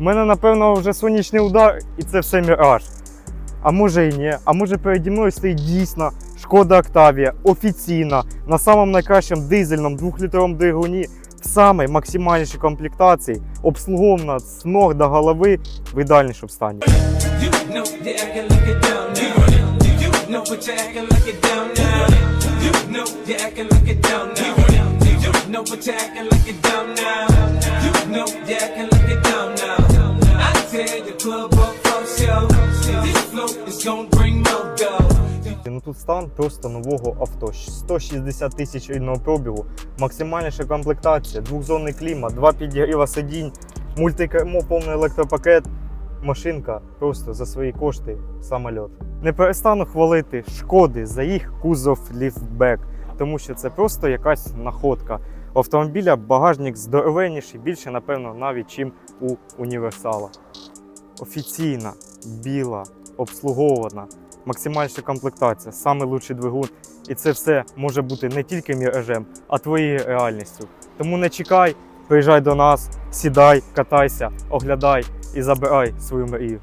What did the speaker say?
У мене, напевно, вже сонячний удар, і це все міраж. А може і ні. А може переді мною стоїть дійсно Шкода Октавія, офіційна, на самому найкращому дизельному двохлітровому двигуні, в самій максимальнішій комплектації, обслугована з ног до голови в ідеальнішому стані. You know Ну тут стан просто нового авто. 160 тисяч рідного пробігу, максимальніша комплектація, двохзонний клімат, два підігріва сидінь, мультикермо, повний електропакет. Машинка просто за свої кошти самольот. Не перестану хвалити шкоди за їх кузов ліфтбек, тому що це просто якась находка. У автомобіля багажник здоровенніший, більше, напевно, навіть чим у універсала. Офіційна, біла, обслугована, максимальна комплектація, саме лучший двигун. І це все може бути не тільки міражем, а твоєю реальністю. Тому не чекай, приїжджай до нас, сідай, катайся, оглядай і забирай свою мрію.